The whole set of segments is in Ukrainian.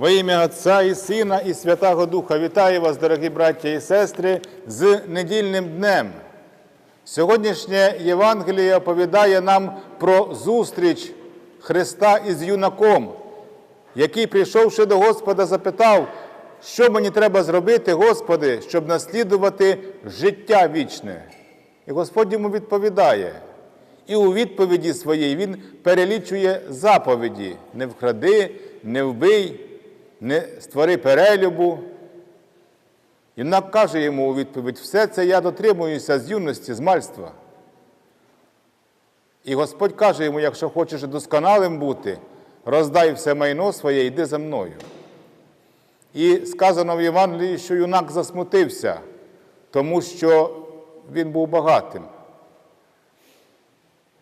Во ім'я Отця і Сина, і Святого Духа вітаю вас, дорогі браття і сестри, з недільним днем. Сьогоднішнє Євангеліє оповідає нам про зустріч Христа із юнаком, який, прийшовши до Господа, запитав, що мені треба зробити, Господи, щоб наслідувати життя вічне. І Господь йому відповідає. І у відповіді своїй він перелічує заповіді: не вкради, не вбий, не створи перелюбу. Юнак каже йому у відповідь: все це я дотримуюся з юності, з мальства. І Господь каже йому: якщо хочеш досконалим бути, роздай все майно своє, йди за мною. І сказано в Євангелії, що юнак засмутився, тому що він був багатим.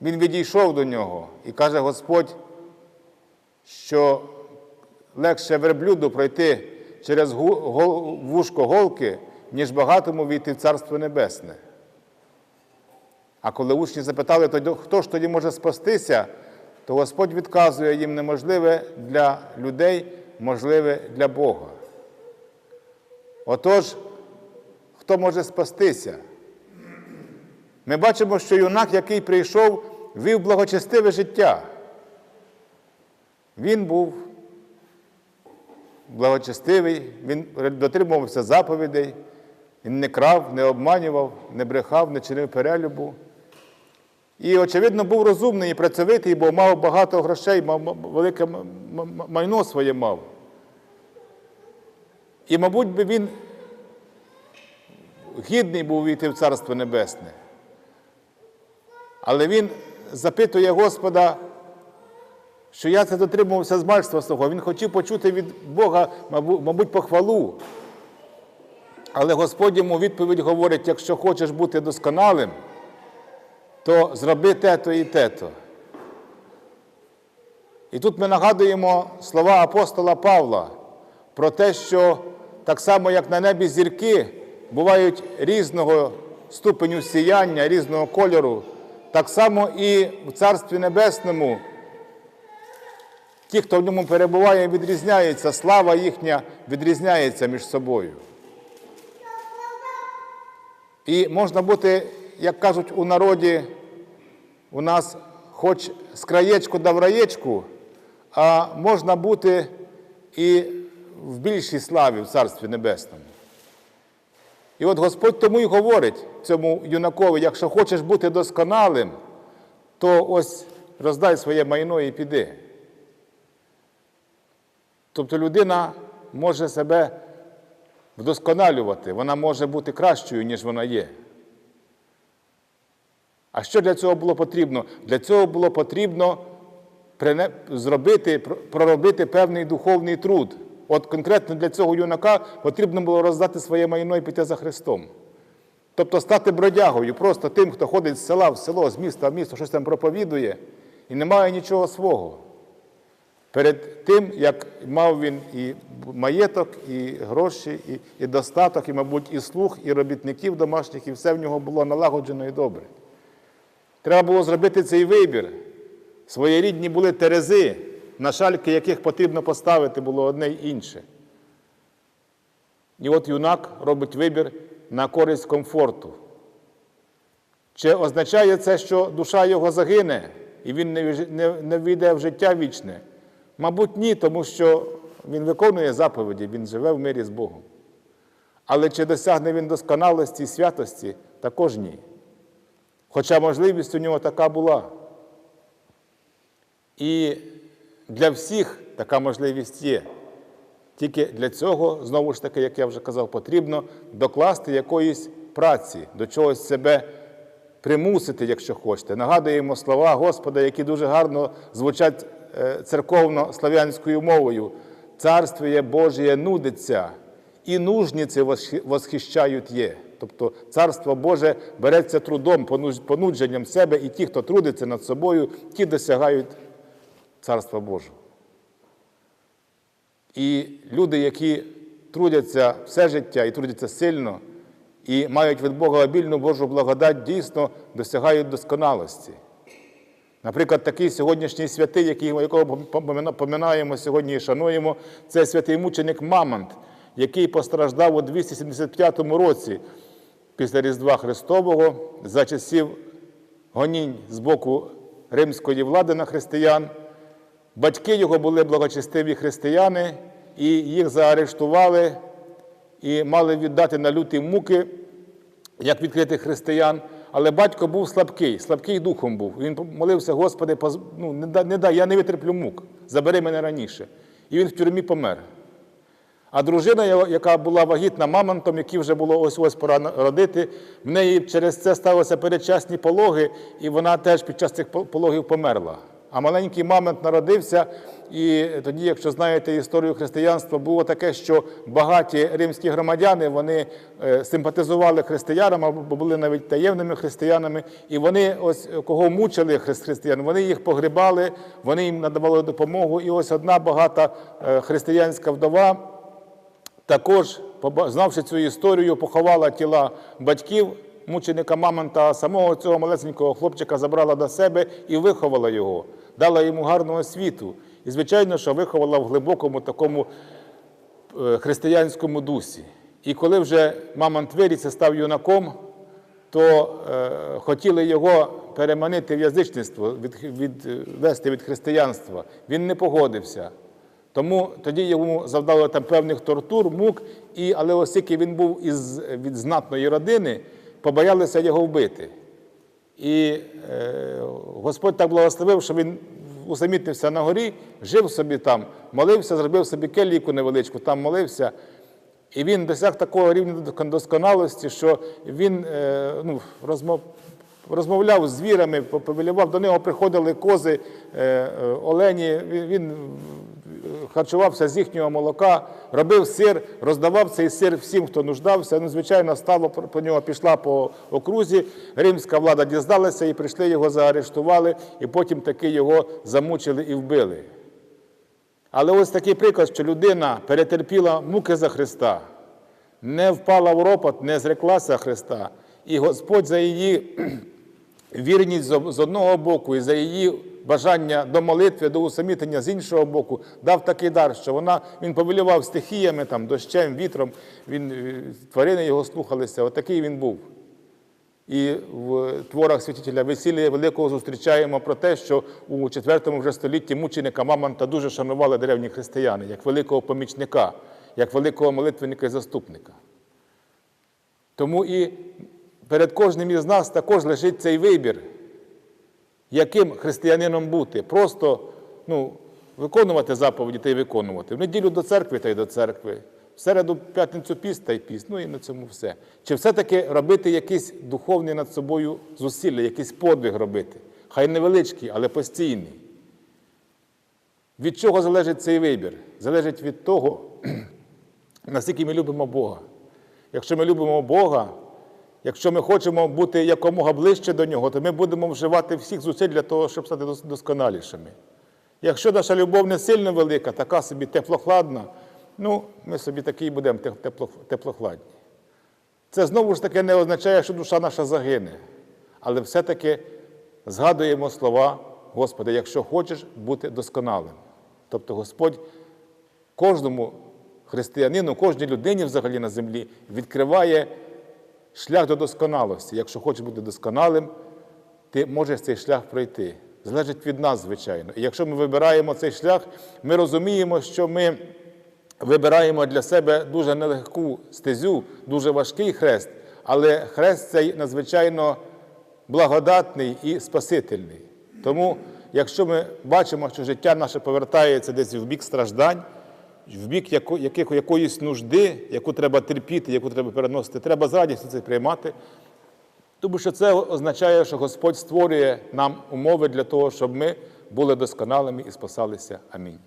Він відійшов до нього і каже Господь, що легше верблюду пройти через вушко голки, ніж багатому війти в Царство Небесне. А коли учні запитали, «Тоді хто ж тоді може спастися, то Господь відказує їм неможливе для людей, можливе для Бога. Отож, хто може спастися? Ми бачимо, що юнак, який прийшов, вів благочестиве життя. Він був благочестивий, він дотримувався заповідей, він не крав, не обманював, не брехав, не чинив перелюбу. І, очевидно, був розумний і працьовитий, бо мав багато грошей, мав велике майно своє мав. І, мабуть, би він гідний був війти в Царство Небесне. Але він запитує Господа, що я це дотримувався з мальства свого. Він хотів почути від Бога, мабуть, похвалу. Але Господь йому відповідь говорить: якщо хочеш бути досконалим, то зроби те-то і те-то. І тут ми нагадуємо слова апостола Павла про те, що так само, як на небі зірки бувають різного ступеню сіяння, різного кольору, так само і в Царстві Небесному ті, хто в ньому перебуває, відрізняються, слава їхня відрізняється між собою. І можна бути, як кажуть у народі, у нас хоч з краєчку да в раєчку, а можна бути і в більшій славі в Царстві Небесному. І от Господь тому й говорить цьому юнакові, якщо хочеш бути досконалим, то ось роздай своє майно і піди. Тобто людина може себе вдосконалювати, вона може бути кращою, ніж вона є. А що для цього було потрібно? Для цього було потрібно зробити, проробити певний духовний труд. От конкретно для цього юнака потрібно було роздати своє майно і піти за Христом. Тобто стати бродягою, просто тим, хто ходить з села в село, з міста в місто, щось там проповідує і не має нічого свого. Перед тим, як мав він і маєток, і гроші, і, і достаток, і, мабуть, і слух, і робітників домашніх, і все в нього було налагоджено і добре. Треба було зробити цей вибір. Своєрідні були терези, на шальки яких потрібно поставити було одне й інше. І от юнак робить вибір на користь комфорту. Чи означає це, що душа його загине і він не, війде в життя вічне? Мабуть, ні, тому що він виконує заповіді, він живе в мирі з Богом. Але чи досягне він досконалості і святості? Також ні. Хоча можливість у нього така була. І для всіх така можливість є. Тільки для цього, знову ж таки, як я вже казав, потрібно докласти якоїсь праці, до чогось себе примусити, якщо хочете. Нагадуємо слова Господа, які дуже гарно звучать церковно-слав'янською мовою. Царствіє Божє нудиться, і нужниці восхи- восхищають є. Тобто царство Боже береться трудом, понудженням себе, і ті, хто трудиться над собою, ті досягають царства Божого. І люди, які трудяться все життя і трудяться сильно, і мають від Бога обільну Божу благодать, дійсно досягають досконалості. Наприклад, такий сьогоднішній святий, якого поминаємо сьогодні і шануємо, це святий мученик Мамонт, який постраждав у 275 році після Різдва Христового за часів гонінь з боку римської влади на християн. Батьки його були благочестиві християни, і їх заарештували і мали віддати на люті муки, як відкритих християн. Але батько був слабкий, слабкий духом був. Він молився, Господи, поз- ну, не дай, не дай, я не витерплю мук, забери мене раніше. І він в тюрмі помер. А дружина, яка була вагітна мамонтом, якій вже було ось ось пора родити, в неї через це сталося передчасні пологи, і вона теж під час цих пологів померла. А маленький мамонт народився, і тоді, якщо знаєте історію християнства, було таке, що багаті римські громадяни вони е, симпатизували християнам, або були навіть таємними християнами, і вони ось кого мучили хри- християн, вони їх погрібали, вони їм надавали допомогу. І ось одна багата е, християнська вдова також, знавши цю історію, поховала тіла батьків мученика Мамонта, самого цього малесенького хлопчика забрала до себе і виховала його, дала йому гарну освіту. І, звичайно, що виховала в глибокому такому е, християнському дусі. І коли вже Мамонт виріс став юнаком, то е, хотіли його переманити в язичництво, від, відвести від християнства. Він не погодився. Тому тоді йому завдали там певних тортур, мук, і, але оскільки він був із, від знатної родини, побоялися його вбити. І е, Господь так благословив, що він усамітнився на горі, жив собі там, молився, зробив собі келійку невеличку, там молився. І він досяг такого рівня досконалості, що він е, ну, розмов, розмовляв з звірами, повелівав, до нього приходили кози, е, олені, він харчувався з їхнього молока, робив сир, роздавав цей сир всім, хто нуждався. Ну, звичайно, стало про нього пішла по окрузі. Римська влада дізналася і прийшли його заарештували, і потім таки його замучили і вбили. Але ось такий приклад, що людина перетерпіла муки за Христа, не впала в ропот, не зреклася Христа, і Господь за її вірність з одного боку і за її бажання до молитви, до усамітнення з іншого боку, дав такий дар, що вона, він повелівав стихіями, там, дощем, вітром, він, е, тварини його слухалися, отакий він був. І в творах святителя Весілія Великого зустрічаємо про те, що у IV вже столітті мученика Мамонта дуже шанували древні християни, як великого помічника, як великого молитвенника і заступника. Тому і перед кожним із нас також лежить цей вибір, яким християнином бути. Просто ну, виконувати заповіді та й виконувати. В неділю до церкви та й до церкви, в середу, п'ятницю піст та й піст. Ну і на цьому все. Чи все-таки робити якийсь духовний над собою зусилля, якийсь подвиг робити? Хай невеличкий, але постійний. Від чого залежить цей вибір? Залежить від того, наскільки ми любимо Бога. Якщо ми любимо Бога, якщо ми хочемо бути якомога ближче до Нього, то ми будемо вживати всіх зусиль для того, щоб стати досконалішими. Якщо наша любов не сильно велика, така собі теплохладна, ну, ми собі такі й будемо теплохладні. Це знову ж таки не означає, що душа наша загине. Але все-таки згадуємо слова Господа, якщо хочеш бути досконалим. Тобто Господь кожному християнину, кожній людині взагалі на землі відкриває шлях до досконалості. Якщо хочеш бути досконалим, ти можеш цей шлях пройти. Залежить від нас, звичайно. І якщо ми вибираємо цей шлях, ми розуміємо, що ми вибираємо для себе дуже нелегку стезю, дуже важкий хрест, але хрест цей надзвичайно благодатний і спасительний. Тому, якщо ми бачимо, що життя наше повертається десь в бік страждань, в бік яко- якоїсь нужди, яку треба терпіти, яку треба переносити, треба з радістю це приймати. Тому що це означає, що Господь створює нам умови для того, щоб ми були досконалими і спасалися. Амінь.